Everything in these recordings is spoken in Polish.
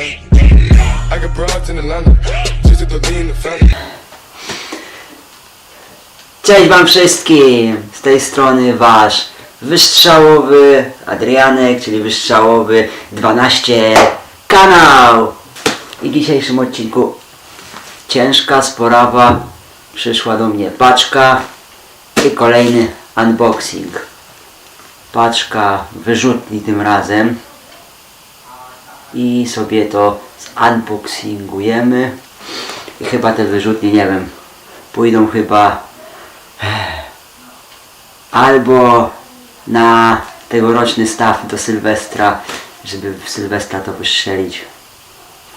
I got in Atlanta, just to lean the family. Cześć wam wszystkim! Z tej strony wasz wystrzałowy Adrianek, czyli wystrzałowy 12 kanał! I w dzisiejszym odcinku ciężka sprawa. Przyszła do mnie paczka i kolejny unboxing. Paczka wyrzutni tym razem. I sobie to unboxingujemy. I chyba te wyrzutnie, nie wiem, pójdą chyba albo na tegoroczny staw do Sylwestra, żeby w Sylwestra to wystrzelić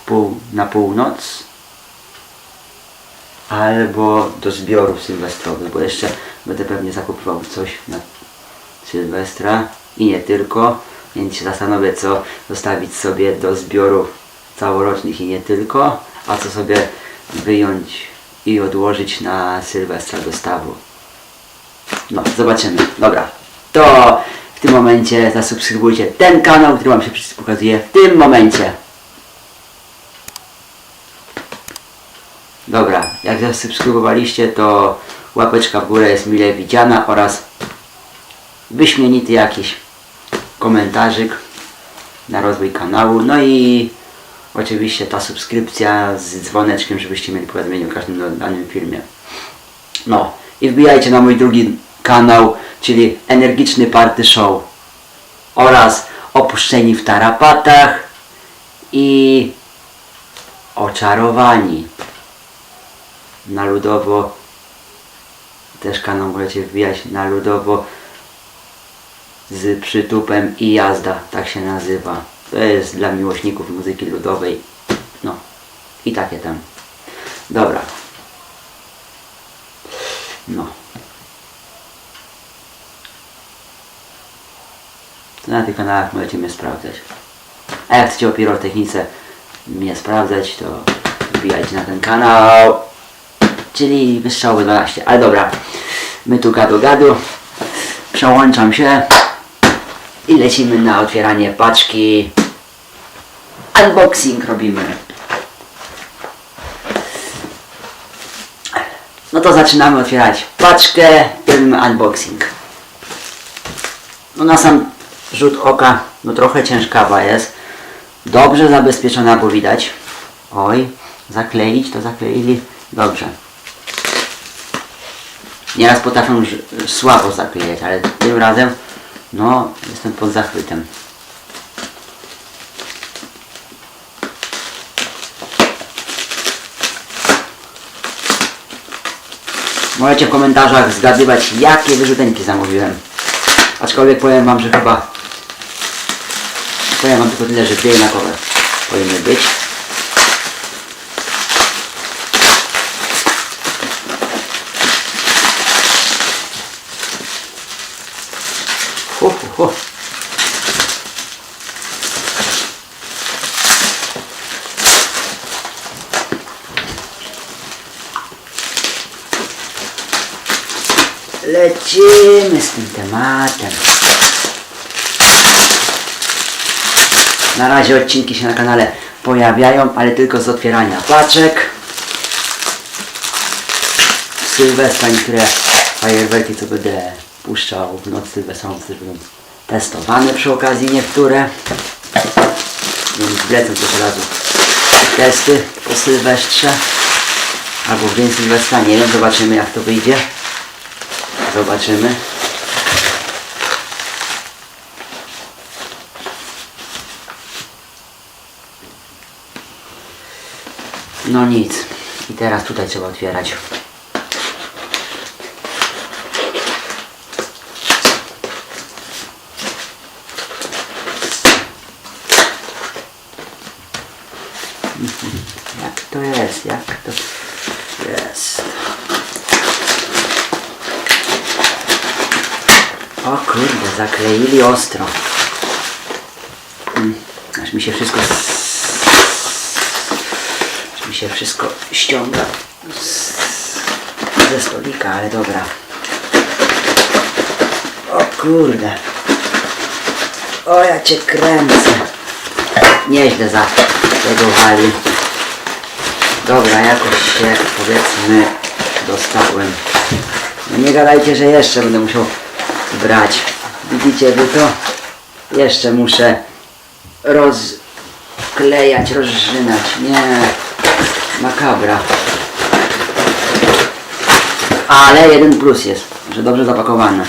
pół, na północ, albo do zbiorów sylwestrowych, bo jeszcze będę pewnie zakupywał coś na Sylwestra i nie tylko, więc się zastanowię co zostawić sobie do zbiorów całorocznych i nie tylko, a co sobie wyjąć i odłożyć na Sylwestra dostawu. No, zobaczymy. Dobra. To w tym momencie zasubskrybujcie ten kanał, który Wam się pokazuje w tym momencie. Dobra, jak zasubskrybowaliście, to łapeczka w górę jest mile widziana oraz wyśmienity jakiś komentarzyk na rozwój kanału. No i oczywiście ta subskrypcja z dzwoneczkiem, żebyście mieli powiadomienie o każdym danym filmie. No i wbijajcie na mój drugi kanał, czyli Energiczny Party Show oraz Opuszczeni w tarapatach i Oczarowani. Na ludowo też kanał możecie wbijać na ludowo z przytupem i jazda, tak się nazywa. To jest dla miłośników muzyki ludowej. No i takie tam. Dobra. No. Na tych kanałach możecie mnie sprawdzać. A jak chcecie o pirotechnice mnie sprawdzać, to wbijajcie na ten kanał. Czyli wystrzałowy 12. Ale dobra, my tu gadu gadu. Przełączam się i lecimy na otwieranie paczki. Unboxing robimy. No to zaczynamy otwierać paczkę robimy unboxing. No na sam rzut oka, no trochę ciężkawa jest. Dobrze zabezpieczona, bo widać. Oj, zakleić to zakleili dobrze. Nieraz potrafią słabo zaklejać, ale tym razem, no, jestem pod zachwytem. Możecie w komentarzach zgadywać, jakie wyrzutenki zamówiłem. Aczkolwiek powiem wam, że chyba powiem wam tylko tyle, że dwie jednakowe powinny być. Lecimy z tym tematem. Na razie odcinki się na kanale pojawiają, ale tylko z otwierania paczek. Sylwestra niektóre fajerwerki, co będę puszczał w noc sylwestrową, też będą testowane przy okazji niektóre. Więc wlecą też razu testy po Sylwestrze. Albo w dzień Sylwestra, nie wiem, zobaczymy jak to wyjdzie. Zobaczymy. No nic. I teraz tutaj trzeba otwierać. Jak to jest? Jak to jest? O kurde, zakleili ostro. Mm, Aż mi się wszystko... Aż mi się wszystko ściąga ze stolika, ale dobra. O kurde. O ja cię kręcę. Nieźle za. tego wali. Dobra, jakoś się powiedzmy dostałem. No nie gadajcie, że jeszcze będę musiał brać. Widzicie wy to? Jeszcze muszę rozklejać, rozrzynać. Nie, makabra. Ale jeden plus jest, że dobrze zapakowane.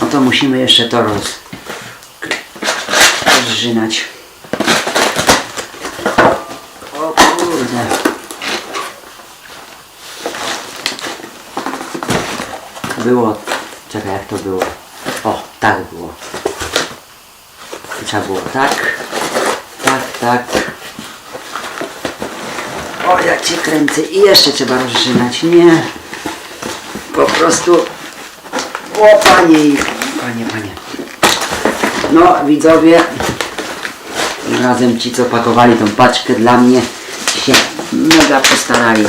No to musimy jeszcze to roz... rozrzynać. O kurde. Było... Czekaj, jak to było? O, tak było. Trzeba było tak, tak, tak. O, jak cię kręcę. I jeszcze trzeba rozrzynać. Nie. Po prostu... O, panie. Panie, panie. No, widzowie, razem ci, co pakowali tą paczkę dla mnie, się mega postarali.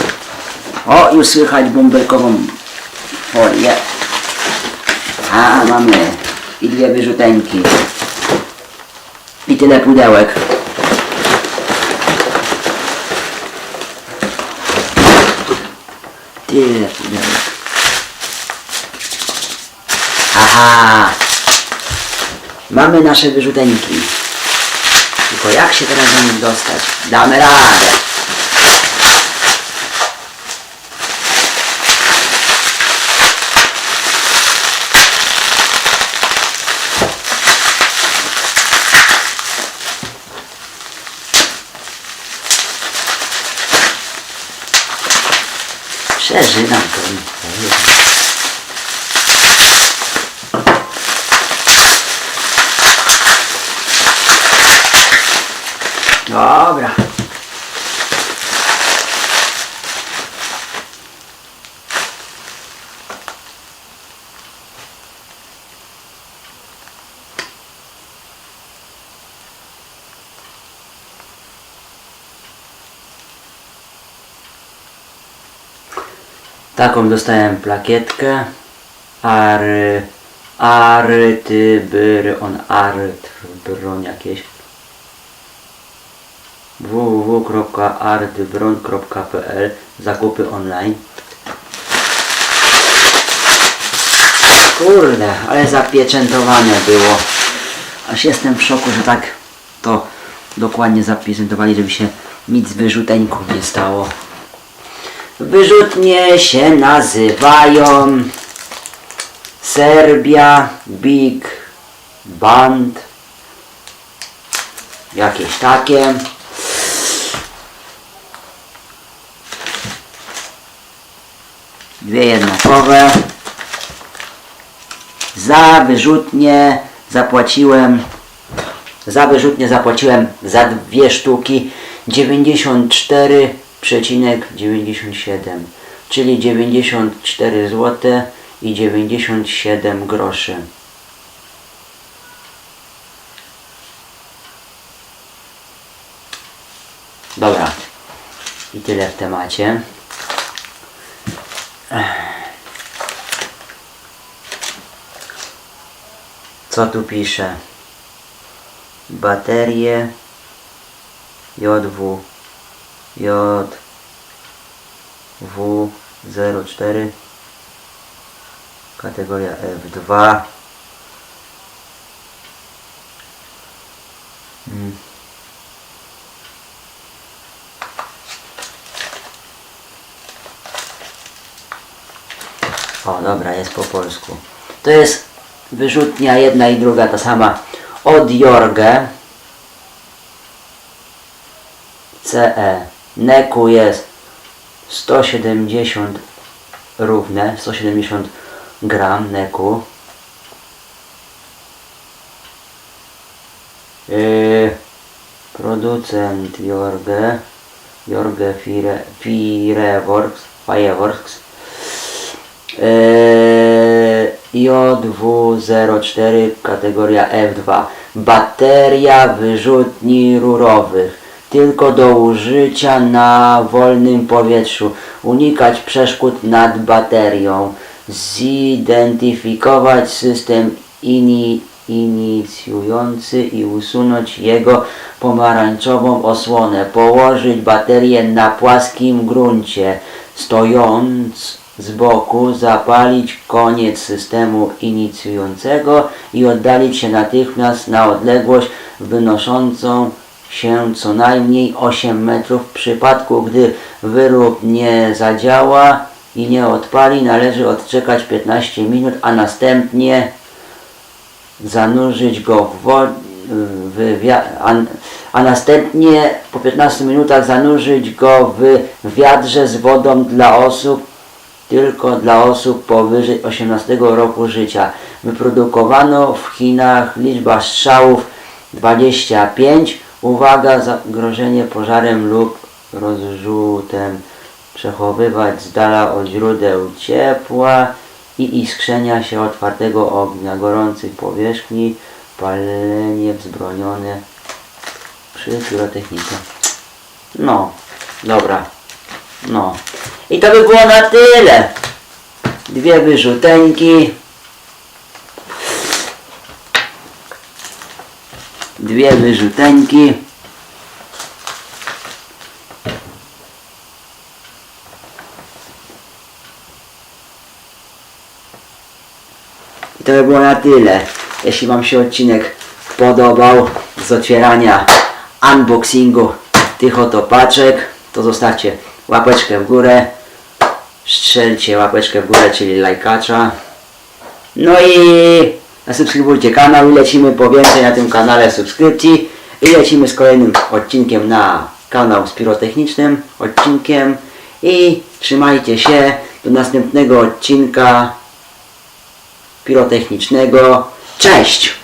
O, już słychać bąbelkową folię. A, mamy i dwie wyrzuteńki. I tyle pudełek. Tyle pudełek. Aha! Mamy nasze wyrzuteńki. Tylko jak się teraz do nich dostać? Damy radę. Przeżynam to. Dobra. Taką dostałem plakietkę. Ary, artybry, on artbron jakieś www.artybron.pl Zakupy online Kurde, ale zapieczętowane było. Aż jestem w szoku, że tak to dokładnie zapieczętowali, żeby się nic wyrzuteńków nie stało. Wyrzutnie się nazywają. Serbia Big Band. Jakieś takie. Dwie jednakowe za wyrzutnie zapłaciłem za wyrzutnie zapłaciłem za dwie sztuki 94,97 czyli 94 zł i 97 groszy Dobra. I tyle w temacie. Co tu pisze? Baterie JW JW04 kategoria F2 mm. O, dobra, jest po polsku. To jest wyrzutnia jedna i druga ta sama od Jorge. CE. Neku jest 170 równe, 170 gram neku. Yy, producent Jorge. Jorge Fire, Fireworks. Fireworks. Eee, JW04 kategoria F2 bateria wyrzutni rurowych tylko do użycia na wolnym powietrzu, unikać przeszkód nad baterią, zidentyfikować system ini, inicjujący i usunąć jego pomarańczową osłonę, położyć baterię na płaskim gruncie, stojąc z boku, zapalić koniec systemu inicjującego i oddalić się natychmiast na odległość wynoszącą się co najmniej 8 metrów. W przypadku, gdy wyrób nie zadziała i nie odpali, należy odczekać 15 minut, a następnie zanurzyć go w wodzie, a następnie po 15 minutach zanurzyć go w wiadrze z wodą dla osób, tylko dla osób powyżej 18 roku życia. Wyprodukowano w Chinach liczba strzałów 25. Uwaga, zagrożenie pożarem lub rozrzutem. Przechowywać z dala od źródeł ciepła i iskrzenia się otwartego ognia, gorących powierzchni, palenie wzbronione przy pirotechnice. No, dobra. No. I to by było na tyle. Dwie wyrzuteńki. Dwie wyrzuteńki. I to by było na tyle. Jeśli Wam się odcinek podobał z otwierania unboxingu tych oto paczek, to zostawcie łapeczkę w górę, strzelcie łapeczkę w górę, czyli lajkacza. No i zasubskrybujcie kanał i lecimy po więcej na tym kanale subskrypcji i lecimy z kolejnym odcinkiem na kanał z pirotechnicznym odcinkiem i trzymajcie się do następnego odcinka pirotechnicznego. Cześć!